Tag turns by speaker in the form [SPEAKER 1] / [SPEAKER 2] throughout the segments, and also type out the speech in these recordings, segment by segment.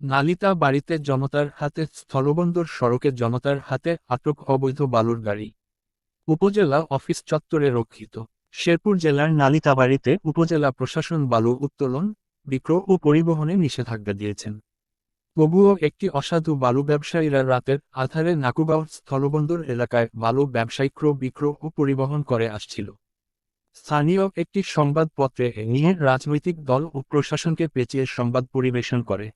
[SPEAKER 1] নালিতা বাড়িতে জনতার হাতে স্থলবন্দর সড়কে জনতার হাতে আটক অবৈধ বালুর গাড়ি। উপজেলা অফিস চত্বরে রক্ষিত। শেরপুর জেলার নালিতাবাড়িতে উপজেলা প্রশাসন বালু উত্তোলন বিক্রয় ও পরিবহনে নিষেধাজ্ঞা দিয়েছেন। তবুও একটি অসাধু বালু ব্যবসায়ীরা রাতের আধারে নাকুবাও স্থলবন্দর এলাকায় বালু ব্যবসায়ী ক্রয় বিক্রয় ও পরিবহন করে আসছিল। স্থানীয় একটি সংবাদপত্রে নিয়ে রাজনৈতিক দল ও প্রশাসনকে পেঁচিয়ে সংবাদ পরিবেশন করে।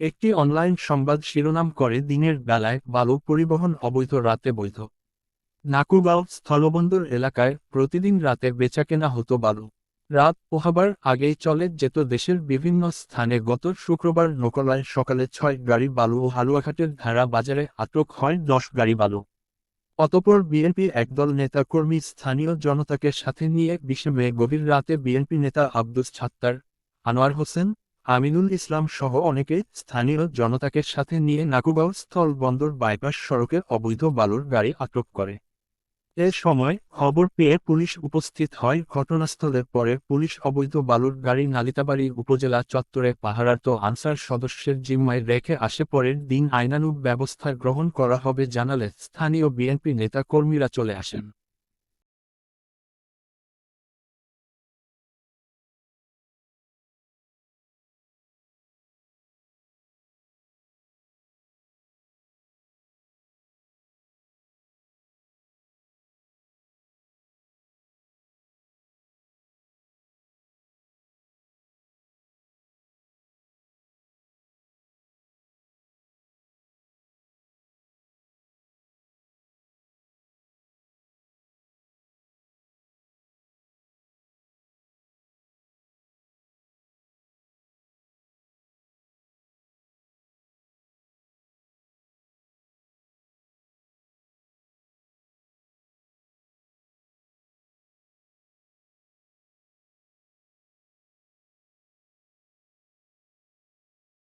[SPEAKER 1] একটি অনলাইন সংবাদ শিরোনাম করে দিনের বেলায় বালু পরিবহন অবৈধ রাতে বৈধ। নাকুবাও স্থলবন্দর এলাকায় প্রতিদিন রাতে বেচাকেনা হতো বালু। রাত পোহাবার আগেই চলে যেত দেশের বিভিন্ন স্থানে গত শুক্রবার নকলায় সকালে ছয় গাড়ি বালু ও হালুয়াঘাটের ধারা বাজারে আটক হয় দশ গাড়ি বালু। অতপর বিএনপি একদল নেতাকর্মী স্থানীয় জনতাকে সাথে নিয়ে বিশে মে গভীর রাতে বিএনপি নেতা আব্দুস ছাত্তার, আনোয়ার হোসেন আমিনুল ইসলাম সহ অনেকে স্থানীয় জনতাকে সাথে নিয়ে নাকুগাঁও স্থল বন্দর বাইপাস সড়কে অবৈধ বালুর গাড়ি আটক করে। এ সময় খবর পেয়ে পুলিশ উপস্থিত হয়। ঘটনাস্থলে পরে পুলিশ অবৈধ বালুর গাড়ি নালিতাবাড়ি উপজেলা চত্বরে পাহারার্ত আনসার সদস্যের জিম্মায় রেখে আসে পরের দিন আইনানুগ ব্যবস্থা গ্রহণ করা হবে জানালে স্থানীয় বিএনপি নেতা কর্মীরা চলে আসেন।